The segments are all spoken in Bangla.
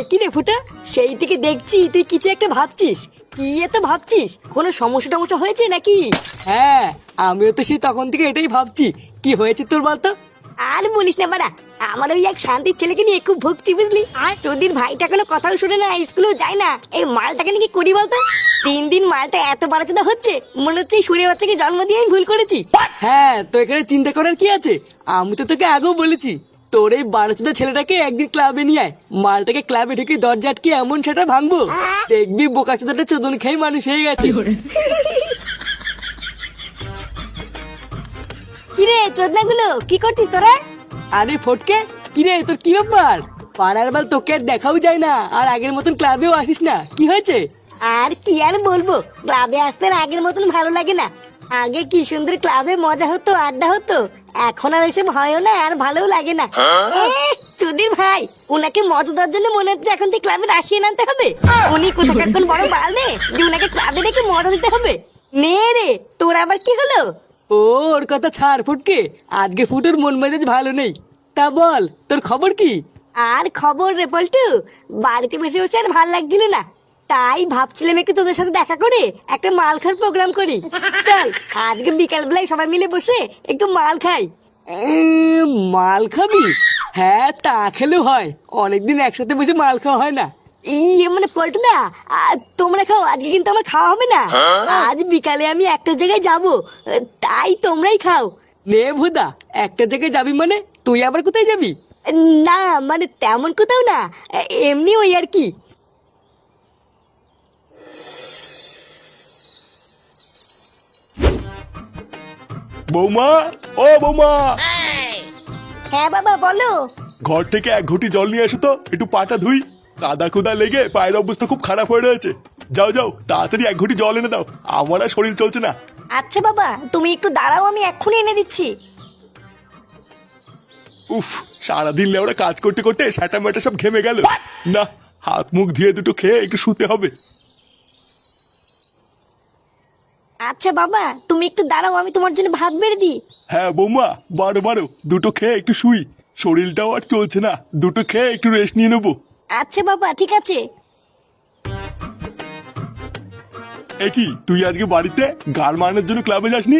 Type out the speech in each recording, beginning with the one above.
একই রে ফুটা? সেই থেকে দেখছি তুই কিছু একটা ভাবছিস। কি এত ভাবছিস? কোনো সমস্যা টমস্যা হয়েছে নাকি? হ্যাঁ আমিও তো সেই তখন থেকে এটাই ভাবছি। কি হয়েছে তোর বলতো? আর বলিস না বাড়া আমার ওই এক শান্তির ছেলেকে নিয়ে খুব ভুগছি বুঝলি। আর? তোদের ভাইটা কোনো কথাও শুনে না স্কুলেও যায় না। এই মালটাকে নাকি করি বলতো? তিন দিন মালটা এত বাড়াচোদা হচ্ছে মনে হচ্ছে এই সুরে বাচ্চাকে জন্ম দিয়ে আমি ভুল করেছি। হ্যাঁ তো এখানে চিন্তা করার কি আছে? আমি তো তোকে আগেও বলেছি। তোর এই বারোচোদা ছেলেটাকে একদিন ক্লাবে নিয়ে আয়। মালটাকে ক্লাবে ঢুকে দরজা আটকে এমন সেটা ভাঙবো। দেখবি বোকাচোদাটা চোদন খেয়ে মানুষ হয়ে গেছে। কিরে চোদনাগুলো কি করছিস তোরা? আরে ফটকে কিরে তোর কি ব্যাপার? পাড়ার বাল তোকে আর দেখাও যায় না আর আগের মতন ক্লাবেও আসিস না। কি হয়েছে? আর কি আর বলব ক্লাবে আসতে আর আগের মতন ভালো লাগে না। আগে কি সুন্দর ক্লাবে মজা হতো আড্ডা হতো? এখন আর ওইসব হয়ও না আর ভালোও লাগে না। এ, সুধীর ভাই উনাকে মজা দেওয়ার জন্য মনে হচ্ছে এখন থেকে ক্লাবে আসিয়ে আনতে হবে। উনি কোথাকার কোন বড় বাল নে যে উনাকে ক্লাবে রেখে মজা দিতে হবে। নে রে তোর আবার কি হলো? ওর কথা ছাড় ফুটকে আজকে ফুটোর মন মেজাজ ভালো নেই। তা বল তোর খবর কি? আর খবর রে পল্টু বাড়িতে বসে বসে আর ভালো লাগছিল না। তাই ভাবছিলাম একটু তোদের সাথে দেখা করে একটা মাল খাওয়ার প্রোগ্রাম করি। চল আজকে বিকাল বেলায় সবাই মিলে বসে একটু মাল খাই। মাল খাবি? হ্যাঁ তা খেলেও হয়। অনেকদিন একসাথে বসে মাল খাওয়া হয় না। ইয়ে মানে পল্টু না তোমরা খাও আজকে কিন্তু আমার খাওয়া হবে না। আজ বিকালে আমি একটা জায়গায় যাব তাই তোমরাই খাও। নে ভুদা একটা জায়গায় যাবি মানে? তুই আবার কোথায় যাবি? না মানে তেমন কোথাও না এমনি ওই আর কি। বৌমা ও বৌমা। হ্যাঁ বাবা বলো। ঘর থেকে এক ঘটি জল নিয়ে এসো তো একটু পাটা ধুই। কাদা কুদা লেগে পায়ের অবস্থা খুব খারাপ হয়ে রয়েছে। যাও যাও তাড়াতাড়ি এক ঘটি জল এনে দাও। আমার আর শরীর চলছে না। আচ্ছা বাবা তুমি একটু দাঁড়াও আমি এক্ষুনি এনে দিচ্ছি। উফ সারাদিন লেওরা কাজ করতে করতে সাটা মাটা সব ঘেমে গেল। না হাত মুখ ধুয়ে দুটো খেয়ে একটু শুতে হবে। আচ্ছা বাবা তুমি একটু দাঁড়াও আমি তোমার জন্য ভাত বেড়ে দিই। হ্যাঁ বৌমা বারো বারো দুটো খেয়ে একটু শুই। শরীরটাও আর চলছে না দুটো খেয়ে একটু রেস্ট নিয়ে নেব। আচ্ছা বাবা ঠিক আছে। এ কি তুই আজকে বাড়িতে গাল মারানোর জন্য ক্লাবে যাসনি?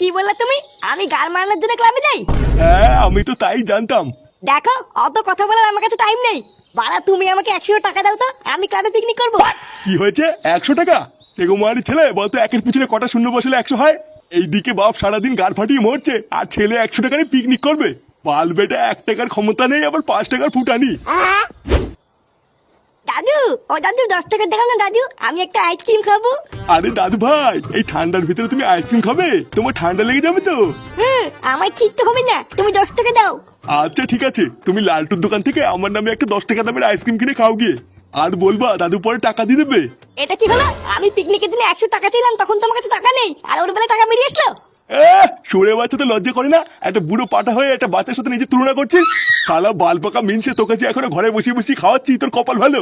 কি বললা তুমি? আমি গাল মারানোর জন্য ক্লাবে যাই? হ্যাঁ আমি তো তাই জানতাম। দেখো অত কথা বলার আমার কাছে টাইম নেই। বাড়া তুমি আমাকে একশো টাকা দাও তো আমি ক্লাবে পিকনিক করব। কি হয়েছে? একশো টাকা? এগোমারি ছেলে বলতো একের পিছনে কটা শূন্য বসলে একশো হয়। এইদিকে বাপ সারাদিন গাড় ফাটিয়ে মরছে আর ছেলে একশো টাকারে পিকনিক করবে। বাল বেটা এক টাকার ক্ষমতা নেই আবার পাঁচ টাকার ফুটানি। দাদু ও দাদু দশ টাকা দেখাও না দাদু আমি একটা আইসক্রিম খাব। আরে দাদু ভাই এই ঠান্ডার ভিতরে তুমি আইসক্রিম খাবে? তোমার ঠান্ডা লেগে যাবে তো? হ্যাঁ আমার কিচ্ছু হবে না তুমি দশ টাকা দাও। আচ্ছা ঠিক আছে তুমি লালটুর দোকান থেকে আমার নামে একটা দশ টাকা দামের আইসক্রিম কিনে খাও গিয়ে। আর বলবা দাদু পরে টাকা দিয়ে দেবে। এটা কি হলো? আমি পিকনিকের দিনে একশো টাকা চাইলাম তখন তোমার কাছে টাকা নেই। আর ওর বেলা টাকা বেরিয়ে আসলো? সরে বাচ্চা তো লজ্জা করে না। একটা বুড়ো পাটা হয়ে একটা বাচ্চার সাথে নিজে তুলনা করছিস? শালা বাল পাকা মিনছে তোকে যে এখনও ঘরে বসে বসে খাওয়াচ্ছি তোর কপাল ভালো?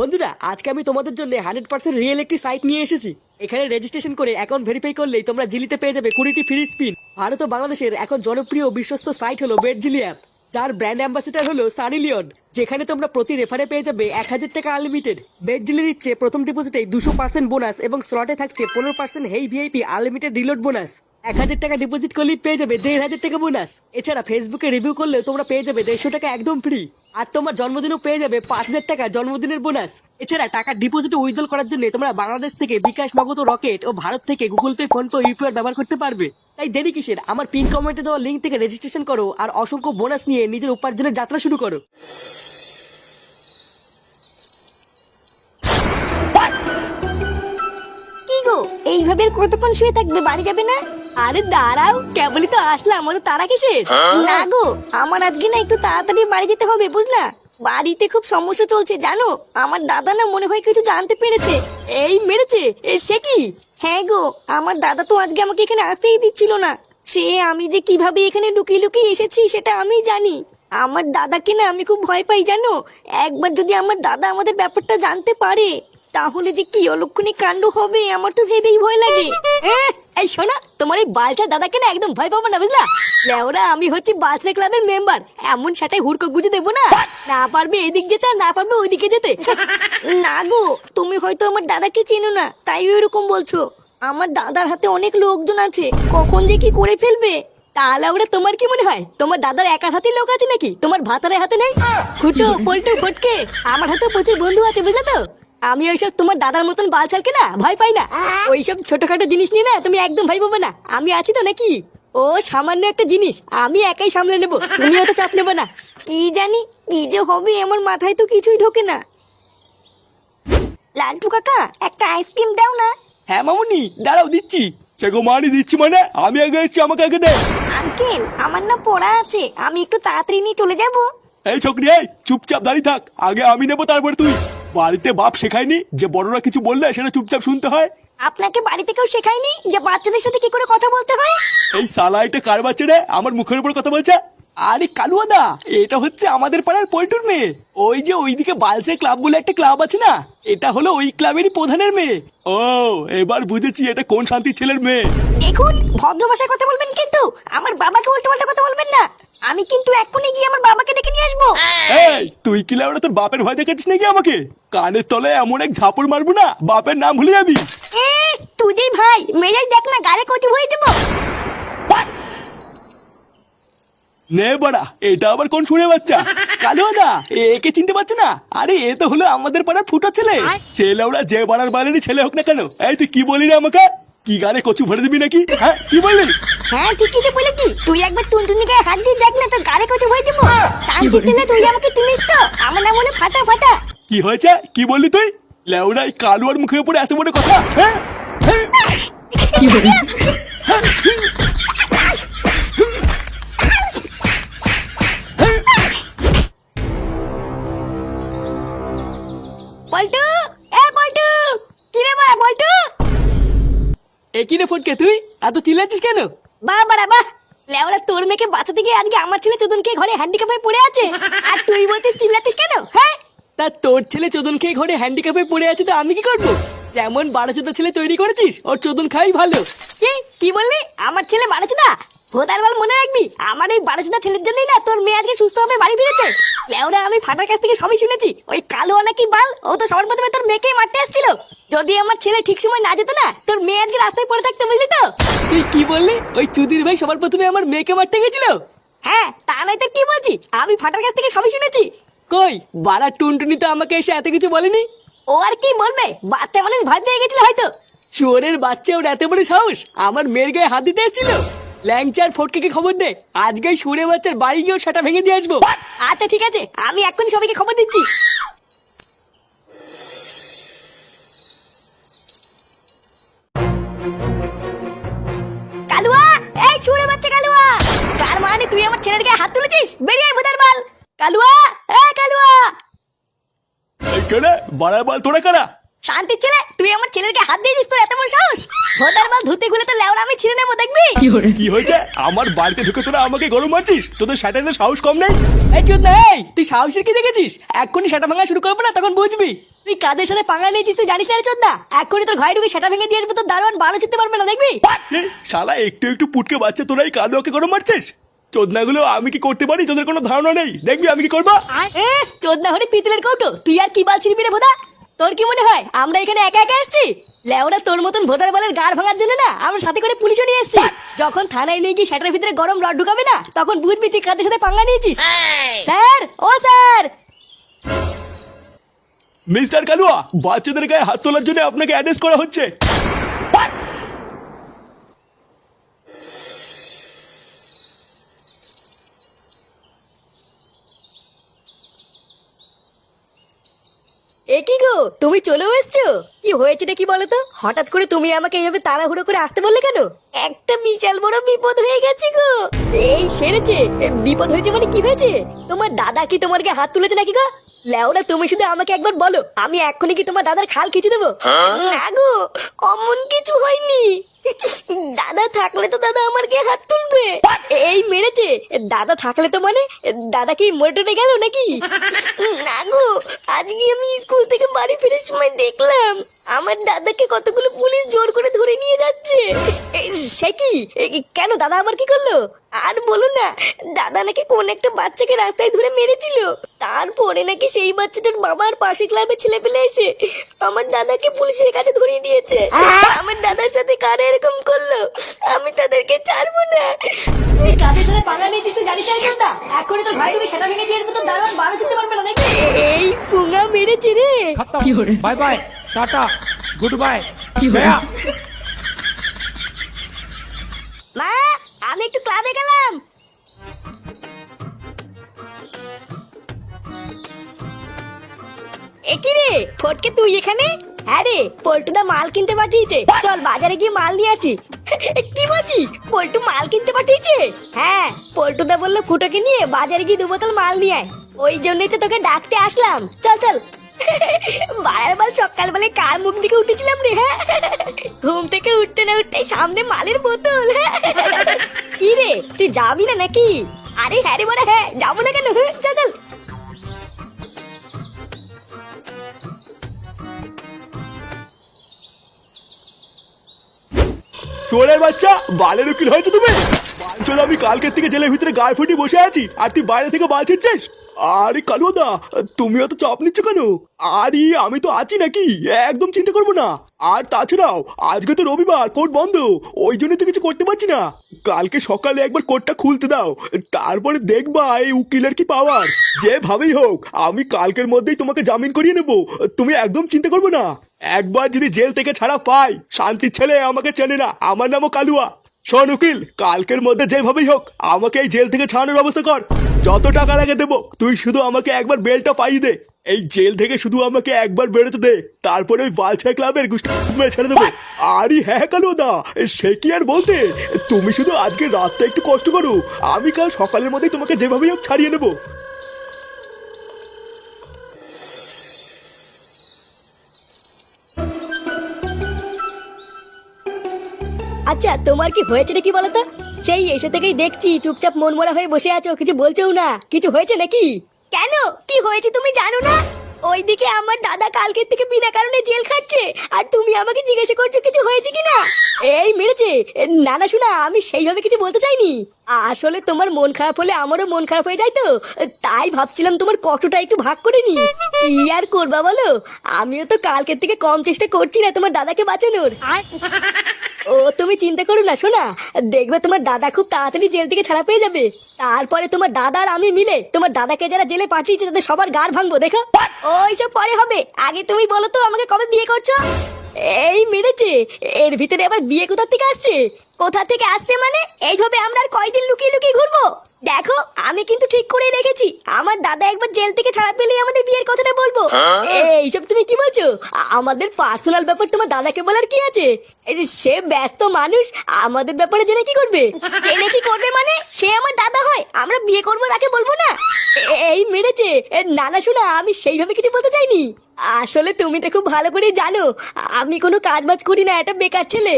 বন্ধুরা, আজকে আমি তোমাদের জন্য হান্ড্রেড পার্সেন্ট রিয়েল একটি সাইট নিয়ে এসেছি। এখানে রেজিস্ট্রেশন করে অ্যাকাউন্ট ভেরিফাই করলেই তোমরা জিলিতে পেয়ে যাবে কুড়িটি ফ্রি স্পিন ভারত ও বাংলাদেশের এখন জনপ্রিয় বিশ্বস্ত সাইট হলো বেডজিলি অ্যাপ যার ব্র্যান্ড অ্যাম্বাসিডার হলো সানি লিওন যেখানে তোমরা প্রতি রেফারে পেয়ে যাবে এক হাজার টাকা আনলিমিটেড বেড জিলি দিচ্ছে প্রথম ডিপোজিটে দুশো পার্সেন্ট বোনাস এবং স্লটে থাকছে পনেরো percent hey VIP unlimited reload bonus এক হাজার টাকা ডিপোজিট করলেই পেয়ে যাবে, দেড় হাজার টাকা বোনাস এছাড়া ফেসবুকে রিভিউ করলেও তোমরা পেয়ে যাবে দেড়শো টাকা একদম ফ্রি আর তোমার জন্মদিনও পেয়ে যাবে পাঁচ হাজার টাকা জন্মদিনের বোনাস এছাড়া টাকা ডিপোজিট উইথড্রল করার জন্য তোমরা বাংলাদেশ থেকে বিকাশ নগদ রকেট ও ভারত থেকে Google Pay PhonePe UPI ব্যবহার করতে পারবে। তাই দেরি কিসের? আমার পিন কমেন্টে দেওয়া লিঙ্ক থেকে রেজিস্ট্রেশন করো আর অসংখ্য বোনাস নিয়ে নিজের উপার্জনের যাত্রা শুরু করো। গো এইভাবে আর কতক্ষণ শুয়ে থাকবে বাড়ি যাবে না? আরে দাঁড়াও কেবলই তো আসলাম ওদের তারা কিসের? না গো আমার আজকে না একটু তাড়াতাড়ি বাড়ি যেতে হবে বুঝলা? বাড়িতে খুব সমস্যা চলছে জানো? আমার দাদা না মনে হয় কিছু জানতে পেরেছে। এই মেরেছে সে কি? হ্যাঁ গো আমার দাদা তো আজকে আমাকে এখানে আসতেই দিচ্ছিল না। সে আমি যে কীভাবে এখানে লুকিয়ে লুকিয়ে এসেছি সেটা আমি জানি। আমার দাদাকে না আমি খুব ভয় পাই জানো? একবার যদি আমার দাদা আমাদের ব্যাপারটা জানতে পারে। তাহলে যে কি অলক্ষণী কাণ্ড হবে, আমার তো ভেবেই ভয় লাগে। এই শোনা, তোমার এই বালচা দাদাকে না একদম ভয় পাবো না, বুঝলা? লেওরা, আমি হচ্ছি বালচা ক্লাবের মেম্বার। এমন সেটাই হুড়কো গুজে দেবো না। না পারবে এদিক যেতে না পারবে ওইদিকে যেতে। না গো, তুমি হয়তো আমার দাদাকে চেনো না, তাই এরকম বলছো। আমার দাদার হাতে অনেক লোকজন আছে, কখন যে কি করে ফেলবে? তাহলে ওরা তোমার কি মনে হয়? তোমার দাদার একার হাতে লোক আছে নাকি? তোমার ভাতারের হাতে নেই? ফুটো পল্টু, ফটকে, আমার হাতে প্রচুর বন্ধু আছে, বুঝলে তো? আমি ওইসব তোমার দাদার মতন বালছালকে না ভয় পাই না। ওইসব ছোটখাটো জিনিস নিয়ে না তুমি একদম ভয় পাবে না। আমি আছি তো নাকি? ও সামান্য একটা জিনিস। আমি একাই সামলে নেব। তুমি অত চাপ নেব না। কি জানি কি যে হবে আমার মাথায় তো কিছুই ঢোকে না। লালটু কাকা একটা আইসক্রিম দাও না। হ্যাঁ মামুনি দাঁড়াও দিচ্ছি। সে গো মারি দিচ্ছি মানে আমি আগে এসেছি আমাকে আগে দে। আঙ্কেল আমার না পড়া আছে। আমি একটু তাড়াতাড়ি নিয়ে চলে যাব। এই ছোকরি এই চুপচাপ দাঁড়িয়ে থাক। আগে আমি নেব তারপরে তুই বাড়িতে বাপ শেখায়নি? যে বড়রা কিছু বললে সেটা চুপচাপ শুনতে হয়? আপনাকে বাড়িতে কেউ শেখায়নি যে বাচ্চাদের সাথে কি করে কথা বলতে হয়? এই সালাইটা কার বাচ্চা রে? আমার মুখের উপর কথা বলছে? আরে কালুয়াদা এটা হচ্ছে আমাদের পাড়ার পল্টুর মেয়ে। ওই যে ওইদিকে বালসে ক্লাব বলে একটা ক্লাব আছে না? এটা হলো ওই ক্লাবেরই প্রধানের মেয়ে। ও এবার বুঝেছি এটা কোন শান্তির ছেলের মেয়ে। দেখুন ভদ্র ভাষায় কথা বলবেন কিন্তু? আমার বাবাকে উল্টো পাল্টা কথা বলবেন না। আমি কিন্তু এক্ষুনি গিয়ে আমার বাবাকে ডেকে নিয়ে আসব। তুই কি ওরা তোর বাপের ভয় দেখাচ্ছিস নাকি আমাকে? কানের তলে এমন এক ঝাপড় মারবো না বাপের নাম ভুলে যাবি। তুই ভাই মেজাজ দেখ না গাড়ি কচু হয়ে দেবো। নে বাড়া এটা আবার কোন শুনে বাচ্চা? কালুয়াদা একে চিনতে পারছ না? আরে এ তো হলো আমাদের পাড়ার ফুটো ছেলে। ছেলে ওরা যে বাড়ার বাড়ারই ছেলে হোক না কেন। এই তুই কি বলি রে আমাকে? কি গানে কচু ভরে দিবি নাকি? হ্যাঁ কি বললি? হ্যাঁ ঠিকই তো বলেছি। তুই একবার টুনটুনি গায়ে হাত দিয়ে দেখ না তোর গাড়ি কচু হয়ে দেবো তেলে তুই আমাকে চিনিস তো? আমার নাম হলো ফাটা ফাটা। কি হয়েছে? কি বললি তুই? লেউড়াই কালুয়ার মুখের উপরে এত বড় কথা? হ্যাঁ? হ্যাঁ? পল্টু! এ পল্টু! কি রে পল্টু? এ কি রে ফটকে তুই? এত চিল্লাচ্ছিস কেন? বাহ বাড়া বাহ! লেওরা তোর মেয়েকে বাঁচাতে গিয়ে আজকে আমার ছেলে চোদনকে ঘরে হ্যান্ডিক্যাপ হয়ে পড়ে আছে। আর তুই বলছিস চিল্লাচ্ছিস কেন? হ্যাঁ? তা তোর ছেলে চোদন খেয়ে ঘরে হ্যান্ডিক্যাপে পড়ে আছে তো আমি কি করব? যেমন বারো চোদ্দ ছেলে তৈরি করেছিস ওর চোদন খাই ভালো। কি? কি বললি? আমার ছেলে বাড়াচোদা ভোদার বল মনে রাখবি আমার এই বাড়াচোদা ছেলের জন্যই না তোর মেয়ে আজকে সুস্থ হবে বাড়ি ফিরেছে। লেওরা আমি ফাটার কাছ থেকে সবই শুনেছি ওই কালো নাকি বাল ও তো সবার প্রথমে তোর মেয়েকেই মারতে আসছিল। যদি আমার ছেলে ঠিক সময় না যেত না তোর মেয়ে আজকে রাস্তায় পড়ে থাকতো বুঝলি তো? তুই কি বললি? ওই চুদির ভাই সবার প্রথমে আমার মেয়েকে মারতে গেছিল? হ্যাঁ তা নয় তো কি বলছি? আমি ফাটার কাছ থেকে সবই শুনেছি। কই? বাড়া টুনটুনি তো আমাকে এসে এত কিছু বলেনি? ও আর কি বলবে? বাচ্চা মানুষ ভয় পেয়ে গেছিল হয়তো। চোরের বাচ্চা ওর এত বড় সাহস আমার মেয়ের গায়ে হাত দিতে এসেছিল? ল্যাংচার ফটকে খবর দে আজকে সুরে বাচ্চার বাড়ি গিয়েও সেটা ভেঙে দিয়ে আসব। আচ্ছা ঠিক আছে আমি এক্ষুনি সবাইকে খবর দিচ্ছি। কালুয়া এই ছুড়ে বাচ্চা কালুয়া! কার মানে তুই আমার ছেলের গায়ে হাত তুলেছিস? বেরিয়ে ভুদার বাল। কালুয়া এ কালুয়া। এই কেনে বাড়ার বাল তোরা কারা শান্তির ছেলে তুই আমার ছেলের গায়ে হাত দিয়েছিস তোর এত বড় সাহস? ভোদার বাল ধুতে খুলে তো লেওড়া আমি ছিঁড়ে নেব দেখবি? কি হয়েছে? আমার বাড়িতে ঢুকে তোরা আমাকে গরম মারছিস? তোদের স্যাটারের সাহস কম নেই? এই চোদ না এই তুই সাহসের কি দেখেছিস? এক্ষুনি সেটা ভাঙা শুরু করব না তখন বুঝবি। তুই কাদের সাথে পাঙ্গা নিয়েছিস তুই জানিস না রে চোদ্দা এক্ষুনি তোর ঘরে ঢুকে সেটা ভেঙে দিয়ে আসব তোর দারোয়ান ভালো চিনতে পারবে না দেখবি? শালা একটু একটু পুটকে বাচ্চা তোরা এই কালোকে গরম মারছিস? চোদনাগুলো আমি কি করতে পারি? তোদের কোনো ধারণা নেই? দেখবি আমি কি করব? এ চোদ্দা হরে পিতলের কৌটো তুই আর কি বাল ছিড়বি রে ভোদা? তোর কি মনে হয় আমরা এখানে একা একা এসেছি? লেওরা তোর মতন ভোদার বলের গাড় ভাঙার জন্য না আমরা সাথে করে পুলিশও নিয়ে এসেছি। যখন থানায় নিয়ে গিয়ে সেটার ভিতরে গরম রড ঢুকাবে না তখন বুঝবি তুই কাদের সাথে পাঙ্গা নিয়েছিস। স্যার ও স্যার! মিস্টার কালুয়া বাচ্চাদের গায়ে হাত তোলার জন্য আপনাকে অ্যাড্রেস করা হচ্ছে। এ কি গো? তুমি চলেও এসছো? কি হয়েছেটা কি বলো তো? হঠাৎ করে তুমি আমাকে এইভাবে তাড়াহুড়ো করে আসতে বললে কেন? একটা বিশাল বড় বিপদ হয়ে গেছে গো। এই সেরেছে। বিপদ হয়েছে মানে কি হয়েছে? তোমার দাদা কি তোমার গায়ে হাত তুলেছে নাকি গো? লেওরা তুমি শুধু আমাকে একবার বলো আমি এক্ষুনি কি তোমার দাদার খাল খিচে দেবো? না গো অমন কিছু হয়নি। দাদা থাকলে তো দাদা আমার গায়ে হাত তুলবে। এই মেরেছে। দাদা থাকলে তো মানে দাদা কি মরে গেল নাকি? না গো আজকে আমি স্কুল থেকে বাড়ি ফেরার সময় দেখলাম আমার দাদাকে কতগুলো পুলিশ জোর করে ধরে নিয়ে যাচ্ছে। সে কি? এ, কেন দাদা আমার কি করল? আর বলো না দাদা নাকি কোন একটা বাচ্চাকে রাস্তায় ধরে মেরেছিল? তারপরে নাকি সেই বাচ্চাটার মামার পাশে ক্লাবে ছেলে পেলে এসে আমার দাদাকে পুলিশের কাছে ধরিয়ে দিয়েছে। আমার দাদার সাথে কারা এরকম করল? আমি তাদেরকে ছাড়বো না। এই ফুঙ্গা মেরেছে রে। Bye bye tata good bye কি ভাইয়া আমি একটু ক্লাবে গেলাম। রে? ফটকে তুই এখানে? হ্যাঁ পল্টুদা মাল কিনতে পাঠিয়েছে। চল বাজারে গিয়ে মাল নিয়ে আসি। কি বলছিস? পল্টু মাল কিনতে পাঠিয়েছে? হ্যাঁ পল্টুদা বলল ফুটোকে নিয়ে বাজারে গিয়ে দু বোতল মাল নিয়ে আয়। ওই জন্যই তো তোকে ডাকতে আসলাম। চল চল। বাড়ার বার সকালবেলায় কার মুখ দিকে উঠেছিলাম রে? হ্যাঁ ঘুম থেকে উঠতে না উঠতে সামনে মালের বোতল। কি তুই যাবি না নাকি? আরে হ্যাঁ রে হ্যাঁ যাব না কেন? চল চল। চোরের বাচ্চা, বালের উকিল হয়েছে তুমি? চলো আমি কালকের থেকে জেলের ভিতরে গায়ে ফুটি বসে আছি, আর তুই বাইরে থেকে বাল ছিটছিস? আরে কালুদা, তুমি অত চাপ নিচ্ছ কেন? আরে, আমি তো আছি নাকি? একদম চিন্তা করব না। আর তাছাড়াও, আজকে তো রবিবার, কোর্ট বন্ধ। ওই জন্য তো কিছু করতে পারছি না। কালকে সকালে একবার কোর্টটা খুলতে দাও। তারপরে দেখবা এই উকিলের কি পাওয়ার যেভাবেই হোক, আমি কালকের মধ্যেই তোমাকে জামিন করিয়ে নেব। তুমি একদম চিন্তা করবে না। একবার যদি জেল থেকে ছাড়া পাই, শান্তির ছেলে আমাকে চেনে না। আমার নামও কালুয়া। শোন উকিল, কালকের মধ্যে যেভাবেই হোক, আমাকে এই জেল থেকে ছাড়ানোর ব্যবস্থা কর। যত টাকা লাগে দেবো, তুই শুধু আমাকে একবার বেলটা পাইয়ে দে। এই জেল থেকে শুধু আমাকে একবার বেরোতে দে। তারপরে ওই বালছাই ক্লাবের গুষ্টি ছেড়ে দেবো। আরে হ্যাঁ কালু দা সে কি আর বলতে? তুমি শুধু আজকে রাতটা একটু কষ্ট করো। আমি কাল সকালের মধ্যেই তোমাকে যেভাবেই হোক ছাড়িয়ে নেব। আচ্ছা তোমার কি হয়েছে কি বলতো? সেই এসে থেকেই দেখছি চুপচাপ মন মরা হয়ে বসে আছো কিছু বলছেও না। কিছু হয়েছে নাকি? কেন? কি হয়েছে তুমি জানো না? ওইদিকে আমার দাদা কালকের থেকে বিনা কারণে জেল খাচ্ছে আর তুমি আমাকে জিজ্ঞাসা করছ কিছু হয়েছে কিনা? এই মেরেছে। না না শোনা আমি সেইভাবে কিছু বলতে চাইনি। আসলে তোমার মন খারাপ হলে আমারও মন খারাপ হয়ে যায় তো। তাই ভাবছিলাম তোমার কষ্টটা একটু ভাগ করে নি কি আর করবা বলো? আমিও তো কালকের থেকে কম চেষ্টা করছি না তোমার দাদাকে বাঁচানোর। ও তুমি চিন্তা করো না শোনা দেখবে তোমার দাদা খুব তাড়াতাড়ি জেল থেকে ছাড়া পেয়ে যাবে। তারপরে তোমার দাদা আর আমি মিলে তোমার দাদাকে যারা জেলে পাঠিয়েছে তাদের সবার গার ভাঙবো দেখো। ওইসব পরে হবে। আগে তুমি বলো তো আমাকে কবে বিয়ে করছ? এই মেরেছে। এর ভিতরে আবার বিয়ে কোথা থেকে আসছে? কোথা থেকে আসছে মানে? এইভাবে আমরা আর কয়দিন লুকিয়ে লুকিয়ে ঘুরবো? দেখো আমি কিন্তু ঠিক করে রেখেছি। আমার দাদা একবার জেল থেকে ছাড়া পেলেই আমাদের বিয়ের কথাটা বলব। এইসব তুমি কি বলছো? আমাদের পার্সোনাল ব্যাপার তোমার দাদাকে বলার কি আছে? সে ব্যস্ত মানুষ আমাদের ব্যাপারে জেনে কি করবে? জেনে কি করবে মানে? সে আমার দাদা হয় আমরা বিয়ে করব তাকে বলব না? এই মেরেছে। না না শোনা আমি সেইভাবে কিছু বলতে চাইনি। আসলে তুমি তো খুব ভালো করে জানো, আমি কোনো কাজ বাজ করি না, একটা বেকার ছেলে।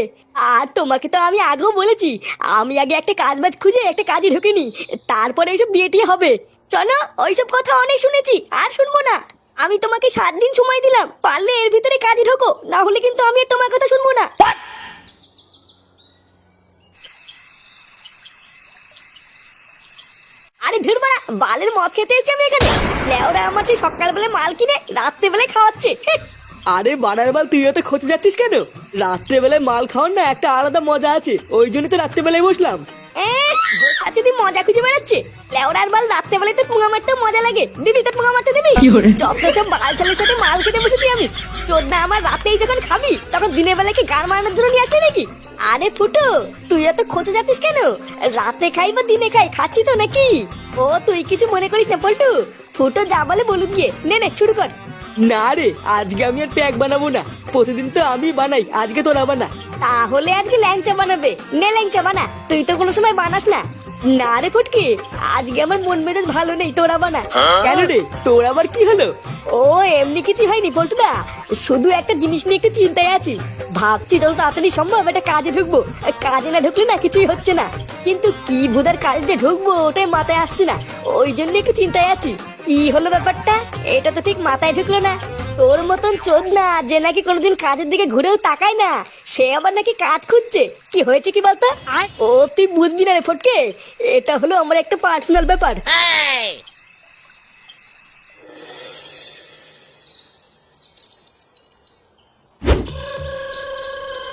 আর তোমাকে তো আমি আগেও বলেছি, আমি আগে একটা কাজ বাজ খুঁজে একটা কাজে ঢুকে ঢুকিনি, তারপরে এইসব বিয়েটি হবে। চলো, ওইসব কথা অনেক শুনেছি, আর শুনব না। আমি তোমাকে সাত দিন সময় দিলাম, পারলে এর ভিতরে কাজে ঢোকো, না হলে কিন্তু আমি তোমার কথা শুনব না। আরে ধুর বাড়া বালের মদ খেতে এসেছি আমি এখানে। লেওরা আমার সেই সকালবেলা মাল কিনে রাত্রেবেলায় খাওয়াচ্ছে। আরে বানার মাল তুই এত খোঁজে যাচ্ছিস কেন? রাত্রেবেলায় মাল খাওয়ার না একটা আলাদা মজা আছে ওই জন্য তো রাত্রেবেলায় বসলাম। আচ্ছা তুই মজা খুঁজে বেড়াচ্ছে লেওরার বাল রাত্রেবেলায় তো পুঙা মারতে মজা লাগে। দিবি তো পুঙা মারতে দিবি? যত সব বাল ছেলের সাথে মাল খেতে বসেছি আমি তোর না আমার রাতেই যখন খাবি তখন দিনের বেলায় কি গান মারানোর জন্য নিয়ে আসবি নাকি? আরে ফুটো তুই এত খোঁজে যাচ্ছিস কেন? রাতে খাই বা দিনে খাই খাচ্ছি তো নাকি? ও তুই কিছু মনে করিস না পল্টু। ফুটো যা বলে বলুক গিয়ে। নে নে শুরু কর। না রে আজকে আমি আর প্যাক বানাবো না। প্রতিদিন তো আমি বানাই আজকে তোরা বানা। তাহলে আজকে ল্যাংচা বানাবে। নে ল্যাংচা বানা। তুই তো কোনো সময় বানাস না। না রে ফুটকি আজকে আমার মন মেজাজ ভালো নেই তোরা বানা কেন রে? তোর আবার কি হলো? ও এমনি কিছু হয়নি পল্টুদা। শুধু একটা জিনিস নিয়ে একটু চিন্তায় আছি। ভাবছি যত তাড়াতাড়ি সম্ভব এটা কাজে ঢুকবো। কাজে না ঢুকলে না কিছুই হচ্ছে না। কিন্তু কি ভুদার কাজে যে ঢুকবো ওটাই মাথায় আসছে না। ওই জন্য একটু চিন্তায় আছি। কি হলো ব্যাপারটা? এটা তো ঠিক মাথায় ঢুকলো না। তোর মতন চোদ না যে নাকি কোনোদিন কাজের দিকে ঘুরেও তাকায় না সে আবার নাকি কাজ খুঁজছে। কি হয়েছে কি বলতো? ও তুই বুঝবি না রে ফটকে। এটা হলো আমার একটা পার্সোনাল ব্যাপার।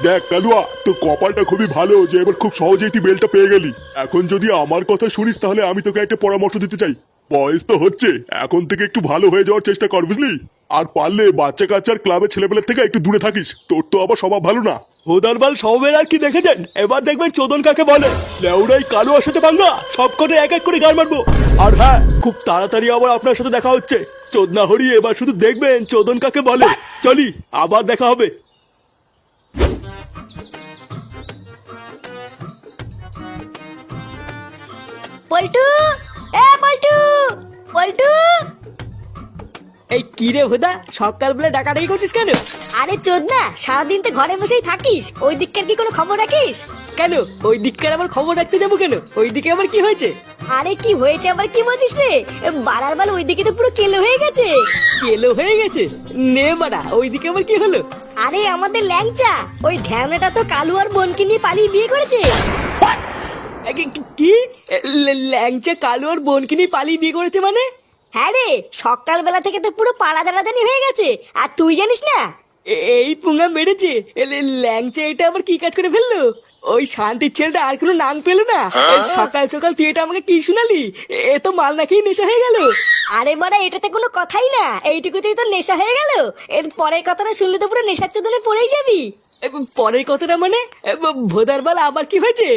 দেখ কালুয়া তোর কপালটা খুবই ভালো যে এবার খুব সহজেই তুই বেলটা পেয়ে গেলি। এখন যদি আমার কথা শুনিস তাহলে আমি তোকে একটা পরামর্শ দিতে চাই। বয়স তো হচ্ছে এখন থেকে একটু ভালো হয়ে যাওয়ার চেষ্টা কর বুঝলি? আর পারলে বাচ্চা কাচ্চার ক্লাবের ছেলেপেলের থেকে একটু দূরে থাকিস। তোর তো আবার স্বভাব ভালো না। ভোদারবাল সবের আর কি দেখেছেন? এবার দেখবেন চোদন কাকে বলে। লেউড়াই কালো সাথে ভাঙ্গা সব কটা এক এক করে গাল মারবো। আর হ্যাঁ খুব তাড়াতাড়ি আবার আপনার সাথে দেখা হচ্ছে। চোদনা হরি এবার শুধু দেখবেন চোদন কাকে বলে। চলি আবার দেখা হবে। পল্টু! এ পল্টু! পল্টু! এই কি রে ভোদা সকালবেলা ডাকাডাকি করছিস কেন? আরে চোদ না সারাদিন তো ঘরে বসেই থাকিস। ওই দিককার কি কোনো খবর রাখিস? কেন? ওই দিককার আবার খবর রাখতে যাব কেন? ওই দিকে আবার কি হয়েছে? আরে কি হয়েছে আবার কি বলছিস রে? বাড়ার বাল ওই দিকে তো পুরো কেলো হয়ে গেছে। কেলো হয়ে গেছে? নে বাড়া ওই দিকে আবার কি হলো? আরে আমাদের ল্যাংচা ওই ঢ্যামনাটা তো কালু আর বোনকে নিয়ে পালিয়ে বিয়ে করেছে। কি- ল্যাংচা কালো আর বোনকে নিয়ে পালিয়ে বিয়ে করেছে মানে? হ্যাঁ রে সকালবেলা থেকে তো পুরো পাড়া দাঁড়াদানি হয়ে গেছে। আর তুই জানিস না? এ- এই পুঙ্গা মেরেছে। ল্যাংচা এটা আবার কি কাজ করে ফেলল? ওই শান্তির ছেলেটা আর কোনো নাম পেল না? সকাল সকাল তুই এটা আমাকে কি শুনালি? এ তো মাল না খেয়ে নেশা হয়ে গেল। আরে বাড়া এটাতে কোনো কথাই না। এইটুকুতেই তো নেশা হয়ে গেল। এর পরের কথাটা শুনলে তো পুরো নেশার চোদনে পড়েই যাবি। পরের কথাটা মানে? ভোদার বেলা আবার কি হয়েছে?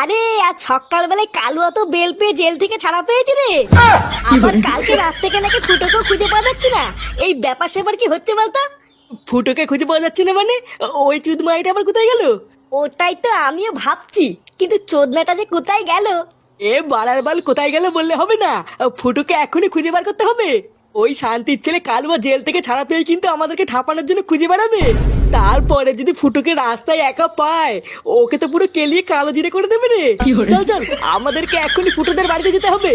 আরে আজ সকালবেলায় কালুয়া তো বেল পেয়ে জেল থেকে ছাড়া পেয়েছে রে। আবার কালকে রাত থেকে নাকি ফুটোকেও খুঁজে পাওয়া যাচ্ছে না। এই ব্যাপার সেবার কি হচ্ছে বলতো? ফুটোকে খুঁজে পাওয়া যাচ্ছে না মানে? ওই চুদ মাইটা আবার কোথায় গেল? ওটাই তো আমিও ভাবছি কিন্তু চোদনাটা যে কোথায় গেল? এ বাড়ার বাল কোথায় গেল বললে হবে না। ফুটোকে এখনই খুঁজে বার করতে হবে। ওই শান্তির ছেলে কালুয়া জেল থেকে ছাড়া পেয়ে কিন্তু আমাদেরকে ঠাপানোর জন্য খুঁজে বেড়াবে। তারপরে যদি ফুটুকে রাস্তায় একা পায় ওকে তো পুরো কেলিয়ে কালো জিরে করে দেবে রে। চল চল আমাদেরকে এখনই ফুটুদের বাড়িতে যেতে হবে।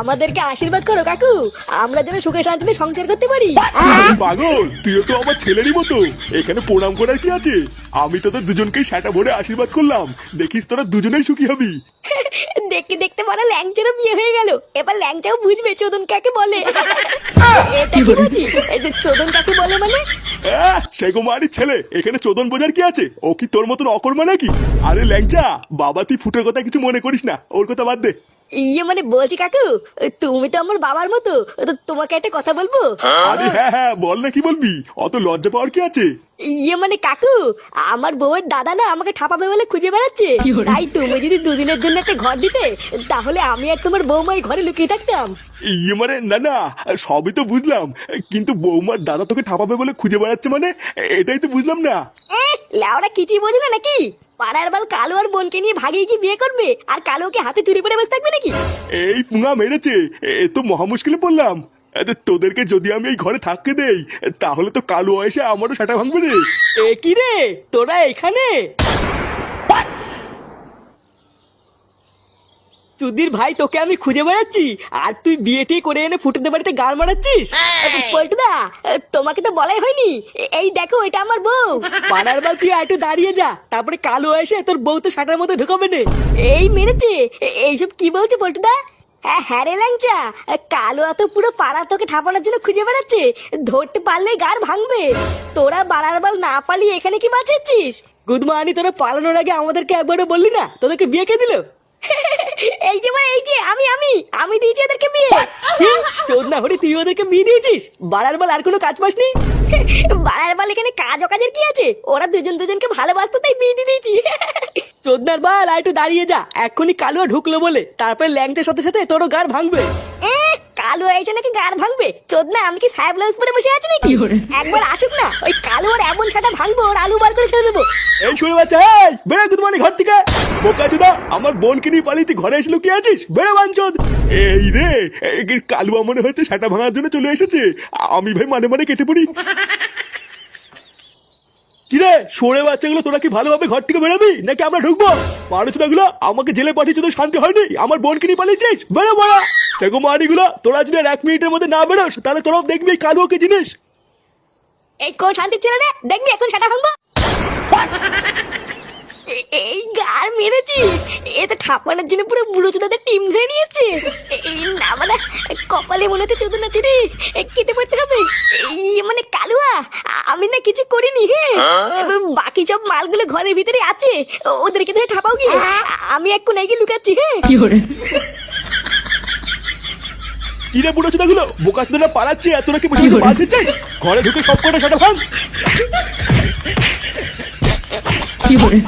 আমাদেরকে আশীর্বাদ করো কাকু। আমরা যেন সুখে শান্তিতে সংসার করতে পারি। পাগল তুইও তো আমার ছেলেরই মতো। এখানে প্রণাম করার কি আছে? আমি তোদের দুজনকে সেটা ভরে আশীর্বাদ করলাম। দেখিস তোরা দুজনেই সুখী হবি। দেখতে দেখতে পরে ল্যাংচারও বিয়ে হয়ে গেল। এবার ল্যাংচাও বুঝবে চোদন কাকে বলে। এটা কি বলছিস? এই যে চোদন কাকে বলে মানে? আহ, সে ছেলে এখানে চোদন বোঝার কি আছে? ও কি তোর মতন অকর্মা নাকি? আরে ল্যাংচা বাবা তুই ফুটের কথা কিছু মনে করিস না। ওর কথা বাদ দে। ইয়ে মানে বলছি কাকু তুমি তো আমার বাবার মতো তো তোমাকে একটা কথা বলব? আরে হ্যাঁ হ্যাঁ বল না কি বলবি? অত লজ্জা পাওয়ার কি আছে? ইয়ে মানে কাকু আমার বউয়ের দাদা না আমাকে ঠাপাবে বলে খুঁজে বেড়াচ্ছে। তাই তুমি যদি দুদিনের জন্য একটা ঘর দিতে তাহলে আমি আর তোমার বৌমাই ঘরে লুকিয়ে থাকতাম। ইয়ে মানে না না সবই তো বুঝলাম কিন্তু বৌমার দাদা তোকে ঠাপাবে বলে খুঁজে বেড়াচ্ছে মানে এটাই তো বুঝলাম না। এ, লেওরা কিছুই বোঝে না নাকি? পাড়ার বাল কালো আর বোনকে নিয়ে ভাগিয়ে কি বিয়ে করবে? আর কালোকে হাতে চুরি করে বসে থাকবে নাকি? এই পুঙা মেরেছে। এ তো মহা মুশকিলে পড়লাম। তোদেরকে যদি আমি এই ঘরে থাকতে দেই তাহলে তো কালো এসে আমারও সেটা ভাঙবে রে। এ কি রে? তোরা এখানে? চুদির ভাই, তোকে আমি খুঁজে বেড়াচ্ছি। আর তুই বিয়ে টিয়ে করে এনে ফুটেতে বাড়িতে গাল মারাচ্ছিস? পল্টুদা তোমাকে তো বলাই হয়নি। এই দেখো, এটা আমার বউ। পাড়ার বাল, তুই একটু দাঁড়িয়ে যা। তারপরে কালো এসে তোর বউ তো শাটার মধ্যে ঢুকাবে না। এই মেরেছে। এইসব কি বলছে পল্টুদা হ্যাঁ হ্যাঁ রে ল্যাংচা। কালো এত পুরো পাড়া তোকে ঠাপানোর জন্য খুঁজে বেড়াচ্ছে। ধরতে পারলেই গার ভাঙবে। তোরা বাড়ার বাল না পালিয়ে এখানে কি বাঁচাচ্ছিস গুদমানি, তোরা পালানোর আগে আমাদেরকে একবারও বললি না? তোদেরকে বিয়ে কে দিল? এই যে মানে এই যে আমি আমি আমি দিয়েছি ওদেরকে বিয়ে। চোদ না হলে তুই ওদেরকে বিয়ে দিয়েছিস? বাড়ার বল আর কোনো কাজ পাসনি? বাড়ার বল এখানে কাজ অকাজের কি আছে? ওরা দুজন দুজনকে ভালোবাসতো তাই বিয়ে দিয়ে দিয়েছি। চোদনার বাল আর একটু দাঁড়িয়ে যা। এক্ষুনি কালুয়া ঢুকলো বলে। তারপরে ল্যাংটের সাথে সাথে তোর গাড় ভাঙবে। কালো এসে নাকি গার ভাঙবে? চোদ না আমি কি সাহেব ব্লাউজ পরে বসে আছি নাকি? একবার আসুক না ওই কালো আর এমন ছাটা ভাঙবো ওর আলু বার করে ছেড়ে দেবো। এই শুনে বাচ্চা এই বেড়ে গুড মর্নিং ঘর থেকে। বোকা চোদা আমার বোনকে নিয়ে পালিয়ে তুই ঘরে এসে লুকিয়ে আছিস? বেড়ে বাঞ্চদ এই রে এই কালুয়া মনে হচ্ছে সেটা ভাঙার জন্য চলে এসেছে। আমি ভাই মানে মানে কেটে পড়ি। কিরে সরে বাচ্চাগুলো তোরা কি ভালোভাবে ঘর থেকে বেরোবি? নাকি আমরা ঢুকবো? মানুষটা গুলো আমাকে জেলে পাঠিয়েছে তো শান্তি হয়নি। আমার বোনকে নিয়ে পালিয়েছিস? বেরো বড়া সেগো মারিগুলো তোরা যদি আর এক মিনিটের মধ্যে না বেরোস তাহলে তোরাও দেখবি কালো কি জিনিস। এই কোন শান্তি ছিল রে? দেখবি এখন সেটা ভাঙবো এ- এই গার মেরেছি এ তো ঠাপানোর জন্য পুরো বুড়ো চোদাদের টিম ধরে নিয়েছে। এই না মানে কপালে মনে হচ্ছে চোদন আছে রে এ, কেটে পড়তে হবে। এই মানে কালুয়া আমি না কিছু করিনি হ্যাঁ? বাকি সব মালগুলো ঘরের ভিতরে আছে ওদেরকে ধরে ঠাপাও গিয়ে। আমি এক কোনায় গিয়ে লুকাচ্ছি হ্যাঁ কিরে বুড়ো চোদাগুলো বোকা চোদাটা পালাচ্ছে এত নাকি বসে বসে মাছ দিচ্ছে ঘরে ঢুকে সব কটা সেটা ভাঙ কি hore